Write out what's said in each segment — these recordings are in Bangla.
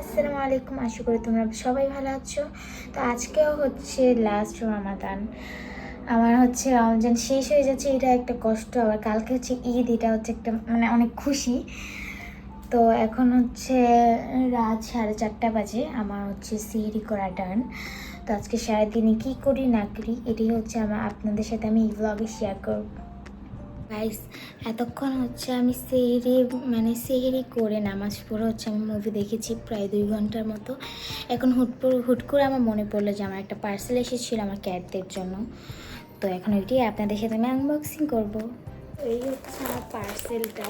আসসালামু আলাইকুম, আশা করি তোমরা সবাই ভালো আছো। তো আজকেও হচ্ছে লাস্ট রমাদান। আমার হচ্ছে রমজান শেষ হয়ে যাচ্ছে, এটা একটা কষ্ট। আবার কালকে হচ্ছে ঈদ, এটা হচ্ছে একটা মানে অনেক খুশি। তো এখন হচ্ছে রাত সাড়ে চারটা বাজে, আমার হচ্ছে সিঁড়ি করা ডান। তো আজকে সারাদিনে কী করি, না করি, এটাই হচ্ছে আমার, আপনাদের সাথে আমি এই ব্লগে শেয়ার করব। গাইস, এতক্ষণ হচ্ছে আমি সেহরি মানে সেহরি করে নামাজ পড়ে হচ্ছে আমি মুভি দেখেছি প্রায় দুই ঘণ্টার মতো। এখন হুট হুট করে আমার মনে পড়ল যে আমার একটা পার্সেল এসেছিল আমার ক্যাটদের জন্য। তো এখন ওইটি আপনাদের সাথে আমি আনবক্সিং করব। এই হচ্ছে আমার পার্সেলটা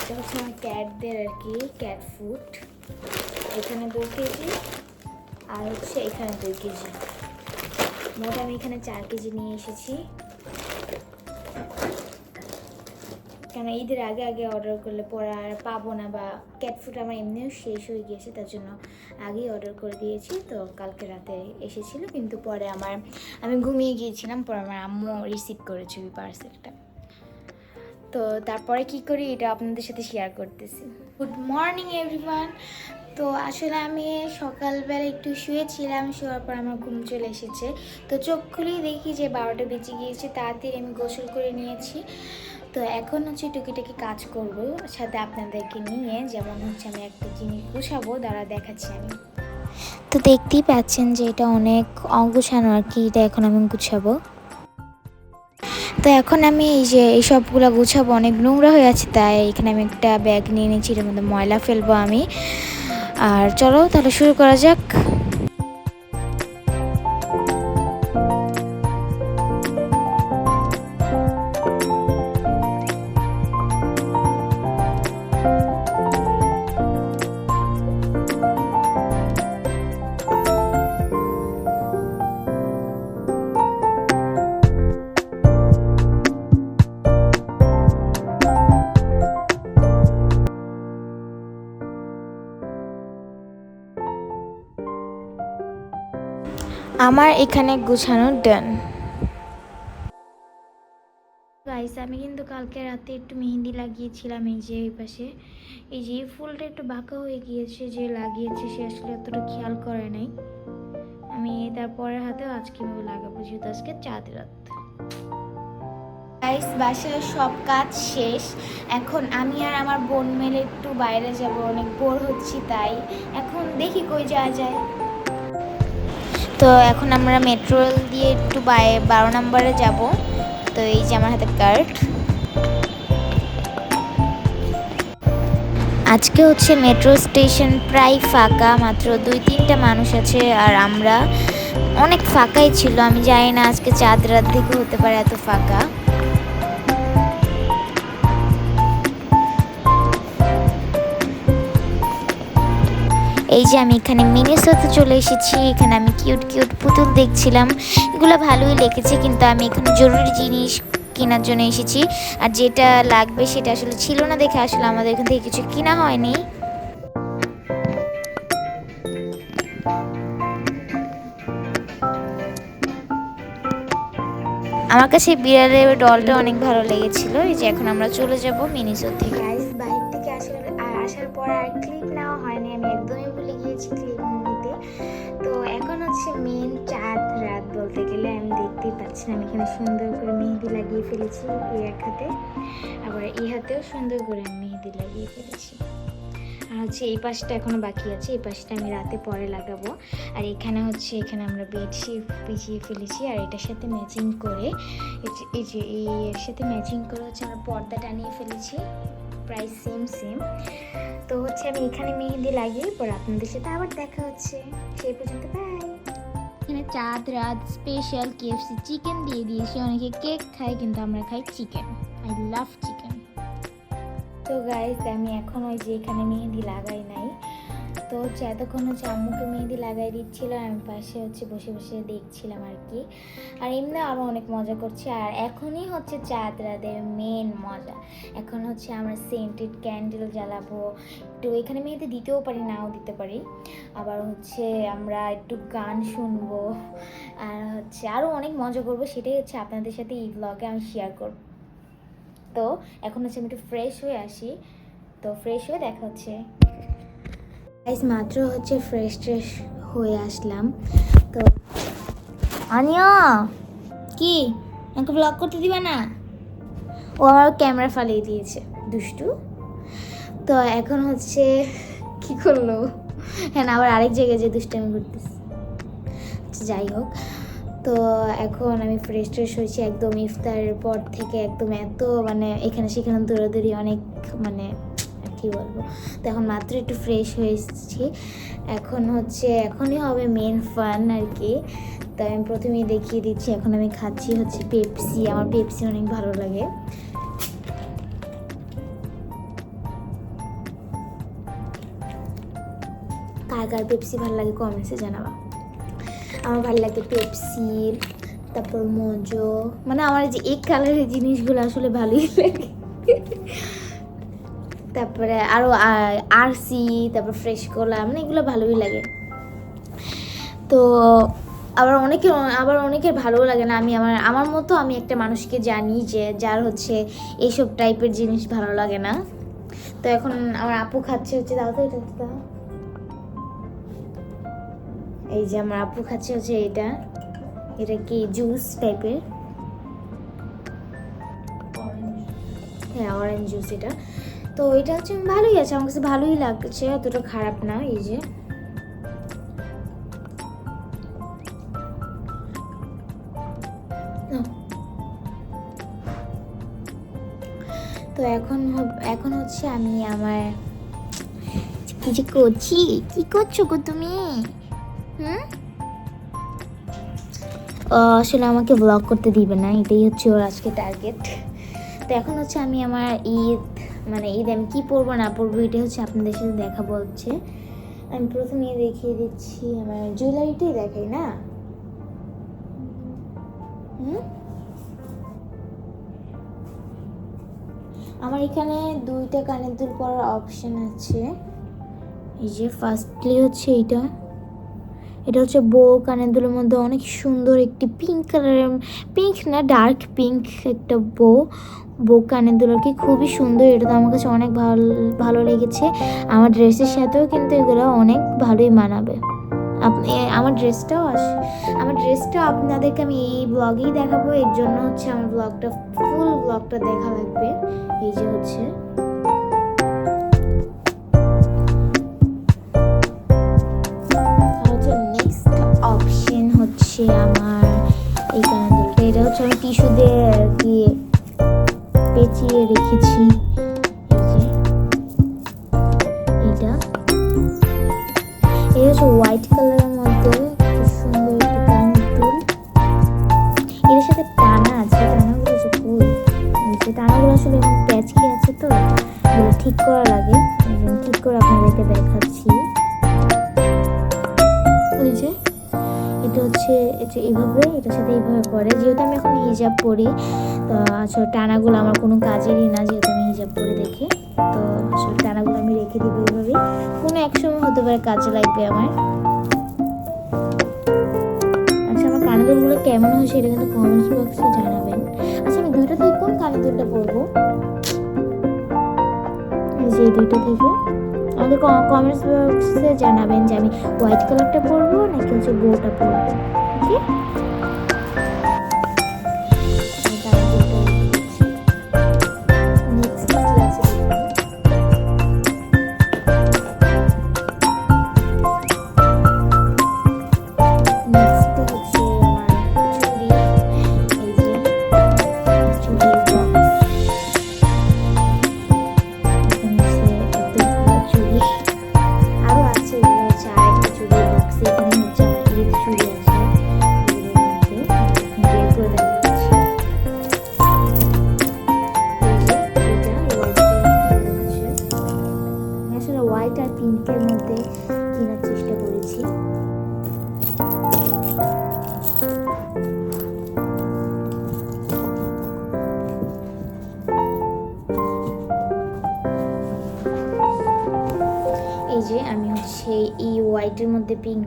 এটা হচ্ছে আমার ক্যাটদের আর কি ক্যাট ফুড এখানে দু কেজি, আর হচ্ছে এখানে দুই কেজি। মোট আমি এখানে চার কেজি নিয়ে এসেছি। কেন ঈদের আগে আগে অর্ডার করলে পরে আর পাবো না বা ক্যাট ফুড আমার এমনিও শেষ হয়ে গিয়েছে, তার জন্য আগেই অর্ডার করে দিয়েছি। তো কালকে রাতে এসেছিল, কিন্তু পরে আমার, আমি ঘুমিয়ে গিয়েছিলাম, পরে আমার আম্মু রিসিভ করেছে ওই পার্সেলটা তো তারপরে কি করি, এটা আপনাদের সাথে শেয়ার করতেছি। গুড মর্নিং এভরিওয়ান তো আসলে আমি সকালবেলা একটু শুয়েছিলাম, শোয়ার পর আমার ঘুম চলে এসেছে। তো চোখ খুলেই দেখি যে বারোটা বেজে গিয়েছে, তাড়াতাড়ি আমি গোসল করে নিয়েছি। তো এখন হচ্ছে টুকিটাকি কাজ করব, সাথে আপনাদেরকে নিয়ে, যেমন হচ্ছে আমি একটা জিনিস গুছাবো দ্বারা দেখাচ্ছি আমি। তো দেখতেই পাচ্ছেন যে এটা অনেক অগুছানো আর কি, এটা এখন আমি গুছাবো। তো এখন আমি এই যে এই সবগুলো গুছাবো, অনেক নোংরা হয়ে আছে, তাই এখানে আমি একটা ব্যাগ নিয়ে নিয়েছি, এটার মধ্যে ময়লা ফেলব আমি। আর চলো তাহলে শুরু করা যাক। আমার এখানে গুছানো ডান গাইস আমি কিন্তু কালকে রাতে একটু মেহেন্দি লাগিয়েছিলাম এই যে এই পাশে। এই যে ফুলটা একটু বাঁকা হয়ে গিয়েছে যে লাগিয়েছে সে আসলে অতটা খেয়াল করে নাই। আমি তারপরের হাতেও আজ কীভাবে লাগাবো যেহেতু আজকে চাঁদ রাত। গাইস বাসার সব কাজ শেষ। এখন আমি আর আমার বোন মেলে একটু বাইরে যাব অনেক বোর হচ্ছি তাই। এখন দেখি কই যাওয়া যায়। তো এখন আমরা মেট্রো রেল দিয়ে একটু বারো নম্বরে যাব। তো এই যে আমার হাতে কার্ড আজকে হচ্ছে মেট্রো স্টেশন প্রায় ফাঁকা, মাত্র দুই তিনটা মানুষ আছে আর আমরা অনেক ফাঁকাই ছিল। আমি জানি না আজকে চাঁদ রাত দিকে হতে পারে এত ফাঁকা। এই যে আমি এখানে মিনিসোতে চলে এসেছি, এখানে আমি কিউট কিউট পুতুল দেখছিলাম। এগুলো ভালোই লেগেছে, কিন্তু আমি এখানে জরুরি জিনিস কেনার জন্য এসেছি। আর যেটা লাগবে সেটা আসলে ছিল না দেখে আসলে আমাদের এখান থেকে কিছু কিনা হয়নি। আমার কাছে বিড়ালের ডলটা অনেক ভালো লেগেছিল। এই যে এখন আমরা চলে যাব মিনিসো থেকে। বাইরে থেকে আসার আর আসার পর আর ভুলে গিয়েছি তো। এখন হচ্ছে মেন চাঁদ রাত বলতে গেলে আমি দেখতেই পাচ্ছি না। আমি এখানে সুন্দর করে মেহেদি লাগিয়ে ফেলেছি এই এক হাতে। আবার এই হাতেও সুন্দর করে আমি মেহেদি লাগিয়ে ফেলেছি। আর হচ্ছে এই পাশটা এখনও বাকি আছে। এই পাশটা আমি রাতে পরে লাগাবো। আর এখানে হচ্ছে, এখানে আমরা বেডশিট বিছিয়ে ফেলেছি। আর এটার সাথে ম্যাচিং করে, এই যে, এই এর সাথে ম্যাচিং করে হচ্ছে আমরা পর্দা টানিয়ে ফেলেছি। প্রায় সেম সেম তো হচ্ছে আমি এখানে মেহেদি লাগিয়ে পর আপনাদের সাথে আবার দেখা হচ্ছে। সেই পর্যন্ত বাই এখানে চাঁদ রাত স্পেশাল কেএফসি চিকেন দিয়ে দিয়েছি। অনেকে কেক খায় কিন্তু আমরা খাই চিকেন আই লাভ চিকেন তো গাইজ আমি এখন ওই যে এখানে মেহেদি লাগাই নাই তো হচ্ছে এতক্ষণ হচ্ছে আম্মুকে মেহেদি লাগাই দিচ্ছিল, আমি পাশে হচ্ছে বসে বসে দেখছিলাম আর কি। আর এমনি আরও অনেক মজা করছি। আর এখনই হচ্ছে চাঁদ রাতের মেন মজা। এখন হচ্ছে আমরা সেন্টেড ক্যান্ডেল জ্বালাবো। একটু এখানে মেহেদি দিতেও পারি, নাও দিতে পারি। আবার হচ্ছে আমরা একটু গান শুনব। আর হচ্ছে আরও অনেক মজা করব, সেটাই হচ্ছে আপনাদের সাথে এই ব্লগে আমি শেয়ার করব। তো এখন হচ্ছে আমি একটু ফ্রেশ হয়ে আসি। তো ফ্রেশ হয়ে দেখা হচ্ছে। গাইস মাত্র হচ্ছে ফ্রেশ ট্রেশ হয়ে আসলাম। তো আনিয়া কি? আমাকে ব্লগ করতে দিবে না? ও আমার ক্যামেরা ফালিয়ে দিয়েছে দুষ্টু। তো এখন হচ্ছে কি করল? হ্যাঁ আবার আরেক জায়গায় যে করতেছে। আচ্ছা, যাই হোক তো এখন আমি ফ্রেশ ট্রেশ হয়েছি একদম ইফতারের পর থেকে একদম এত মানে এখানে সেখানে দৌড়াদৌড়ি অনেক মানে কি বলব? তো এখন মাত্র একটু ফ্রেশ হয়েছি। এখন হচ্ছে, এখনই হবে মেন ফান আর কি তো আমি প্রথমেই দেখিয়ে দিচ্ছি, এখন আমি খাচ্ছি হচ্ছে পেপসি আমার পেপসি অনেক ভালো লাগে। কার কার পেপসি ভালো লাগে কমেন্টসে জানাবা। আমার ভালো লাগে পেপসি তারপর মোজো মানে আমার যে এক কালারের জিনিসগুলো আসলে ভালোই লাগে। তারপরে আরও আরসি তারপর ফ্রেশ কোলা মানে এগুলো ভালোই লাগে। তো আবার অনেকের আবার অনেকের ভালোও লাগে না। আমি আমার আমার মতো আমি একটা মানুষকে জানি যে যার হচ্ছে এইসব টাইপের জিনিস ভালো লাগে না। তো এখন আমার আপু খাচ্ছে হচ্ছে দাও তো এটা দাও। এই যে আমার আপু খাচ্ছে হচ্ছে এটা। এটা কি জুস টাইপের হ্যাঁ অরেঞ্জ জুস এটা। তো এটা হচ্ছে ভালোই আছে, আমার কাছে ভালোই লাগছে, অতটা খারাপ না, এই যে। তো এখন এখন হচ্ছে আমি আমার যে করছি? কি করছ গো তুমি? হুম? আসলে আমাকে ব্লগ করতে দিবে না, এটাই হচ্ছে ওর আজকে টার্গেট তো এখন হচ্ছে আমি আমার ঈদ মানে ঈদ আমি কী পরবো, না পরবো এটা হচ্ছে আপনাদের সাথে দেখাবো হচ্ছে আমি প্রথমে দেখিয়ে দিচ্ছি আমার জুয়েলারিটাই দেখাই, না? আমার এখানে দুইটা কানের দুল পরার অপশন আছে। এই যে ফার্স্টলি হচ্ছে এইটা। এটা হচ্ছে বো কানের দুলের মধ্যে অনেক সুন্দর একটি পিঙ্ক কালারের পিঙ্ক না ডার্ক পিঙ্ক একটা বো বো কানের দুল কি খুবই সুন্দর। এটা তো আমার কাছে অনেক ভালো ভালো লেগেছে। আমার ড্রেসের সাথেও কিন্তু এগুলো অনেক ভালোই মানাবে। আপনি, আমার ড্রেসটাও আসে, আমার ড্রেসটাও আপনাদেরকে আমি এই ব্লগেই দেখাবো। এর জন্য হচ্ছে আমার ব্লগটা ফুল ব্লগটা দেখা লাগবে। এই যে হচ্ছে হচ্ছে। হচ্ছে আমার এই ক্যান্ডেলটা এটা হচ্ছে আমি টিস্যু দিয়ে আর কি পেঁচিয়ে রেখেছি। এইটা। এটা হচ্ছে হোয়াইট কালারের মধ্যে সুন্দর সাথে টানা আছে ফুল টানাগুলো আছে তো ঠিক করা হিজাব পরি। তো আসলে টানাগুলো আমার কোনো কাজেরই না, যেহেতু আমি হিজাব পরে দেখে। তো আসলে টানাগুলো আমি রেখে দিব এইভাবেই কোনো এক সময় হতে পারে কাজে লাগবে আমার। আচ্ছা আমার কানেদুলগুলো কেমন হয় সেটা কিন্তু কমেন্টস বক্সে জানাবেন। আচ্ছা আমি দুইটা থেকে কোন কানেদুলটা পরবো? যে দুইটা থেকে। আমাকে কমেন্টস বক্সে জানাবেন যে আমি হোয়াইট কালারটা পরবো নাকি হচ্ছে বোটা পরবো। ওকে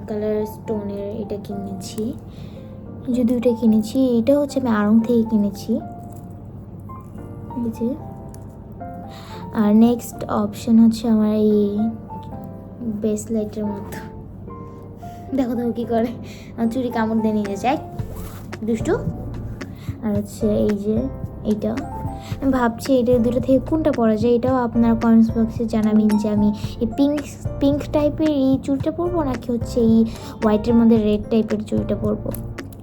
কালার স্টোনের এটা কিনেছি। যে দুইটা কিনেছি, এটা হচ্ছে আমি আড়ং থেকে কিনেছি। যে। আর নেক্সট অপশন হচ্ছে আমার এই ব্রেসলেটের মতো। দেখো দেখো কী করে। চুরি কামড় দিয়ে নিয়ে যাচ্ছে দুষ্টু। আর হচ্ছে এই যে এইটা ভাবছি এটা দুটো থেকে কোনটা পরা যায়, এটাও আপনারা কমেন্টস বক্সে জানাবেন যে আমি এই পিঙ্ক পিঙ্ক টাইপের এই চুড়িটা পরবো নাকি হচ্ছে এই হোয়াইটের মধ্যে রেড টাইপের চুড়িটা পরবো?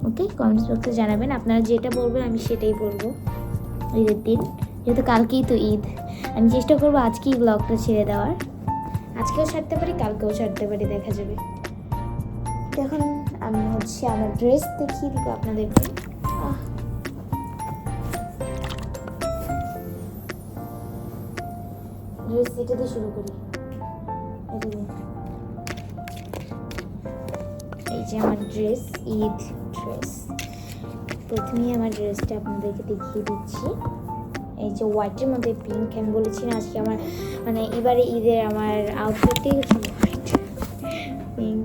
ওকে কমেন্টস বক্সে জানাবেন, আপনারা যেটা বলবেন আমি সেটাই পরবো। ঈদের দিন, যেহেতু কালকেই তো ঈদ, আমি চেষ্টা করব আজকেই ব্লগটা ছেড়ে দেওয়ার। আজকেও ছাড়তে পারি, কালকেও ছাড়তে পারি, দেখা যাবে। এখন আমি হচ্ছে আমার ড্রেস দেখিয়ে দিব আপনাদেরকে। এটা দিয়ে শুরু করি। এই যে আমার ড্রেস ঈদ ড্রেস প্রথমেই আমার ড্রেসটা আপনাদেরকে দেখিয়ে দিচ্ছি। এই যে হোয়াইটের মধ্যে পিঙ্ক আমি বলেছি না, আজকে আমার মানে এবারে ঈদের আমার আউটফিটই হচ্ছে হোয়াইট পিঙ্ক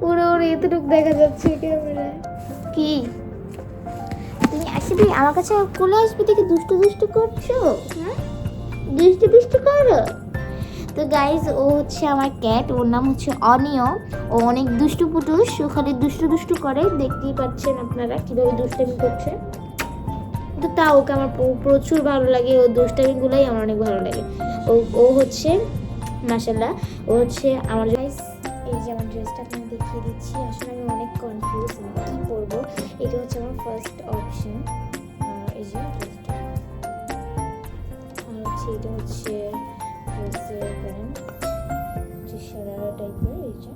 পুরো এতটুকু দেখা যাচ্ছে ক্যামেরায়। কি? আসবি? আমার কাছে কোলে আসবি দেখে দুষ্টু দুষ্টু করছ? হ্যাঁ? দুষ্টু দুষ্টু করো? তো গাইজ ও হচ্ছে আমার ক্যাট ওর নাম হচ্ছে অনিয় ও অনেক দুষ্টু ও খালি দুষ্টু দুষ্টু করে। দেখতেই পাচ্ছেন আপনারা কীভাবে দুষ্টামি করছে। তো তা ওকে আমার প্রচুর ভালো লাগে। ও দুষ্টামিগুলোই আমার অনেক ভালো লাগে। ও ও হচ্ছে মাসাল্লাহ ও হচ্ছে আমার গাইজ দিচ্ছি আসলে আমি অনেক কনফিউজ কী পরবো এটা হচ্ছে আমার ফার্স্ট অপশন এই যে আর হচ্ছে এটা হচ্ছে ড্রেসের প্যান্ট যে সারারা টাইপের এই যে।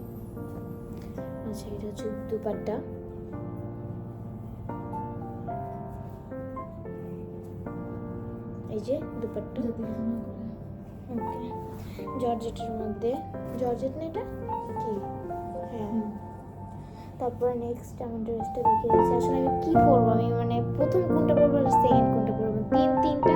আচ্ছা এটা হচ্ছে দুপাট্টা। এই যে দুপাট্টা। ওকে জর্জেটের মধ্যে। জর্জেট না এটা? কি? তারপরে নেক্সট আমার ড্রেসটা দেখে আসলে আমি কি করব? আমি মানে প্রথম কোনটা পরবো আর সেকেন্ড কোনটা পরবো? তিন, তিনটা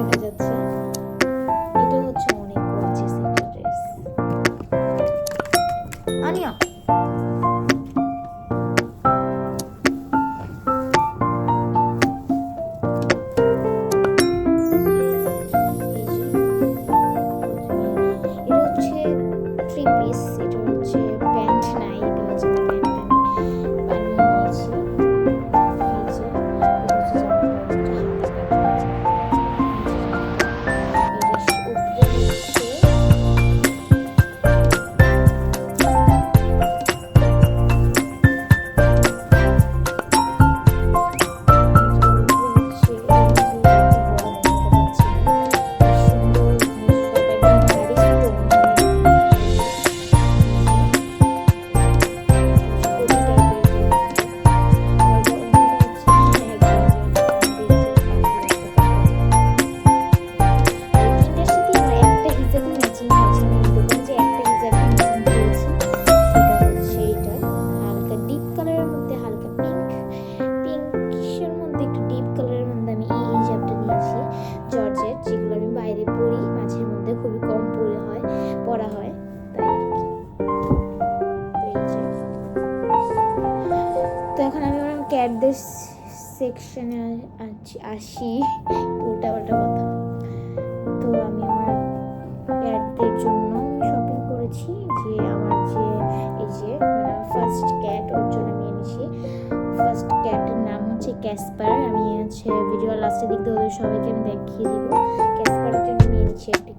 দেখা যাচ্ছে এটা হচ্ছে অনেক গর্জিয়াস একটা ড্রেস আনিয়া আসি উল্টা পাল্টা কথা। তো আমি আমার ক্যাটদের জন্য শপিং করেছি, যে আমার যে, এই যে ফার্স্ট ক্যাট ওর জন্য আমি এনেছি। ফার্স্ট ক্যাটের নাম হচ্ছে ক্যাসপার আমি হচ্ছে ভিডিও লাস্টে দিক দিয়ে ওদের সবাইকে আমি দেখিয়ে দিব। ক্যাসপারের জন্য আমি এনেছি একটা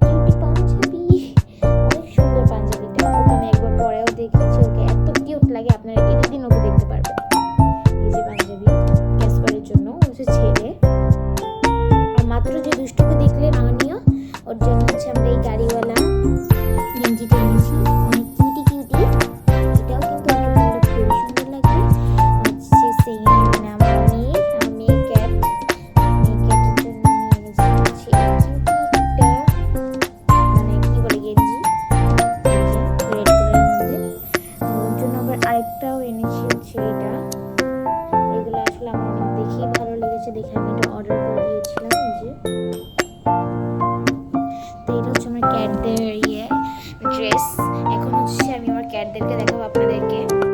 আপনাদেরকে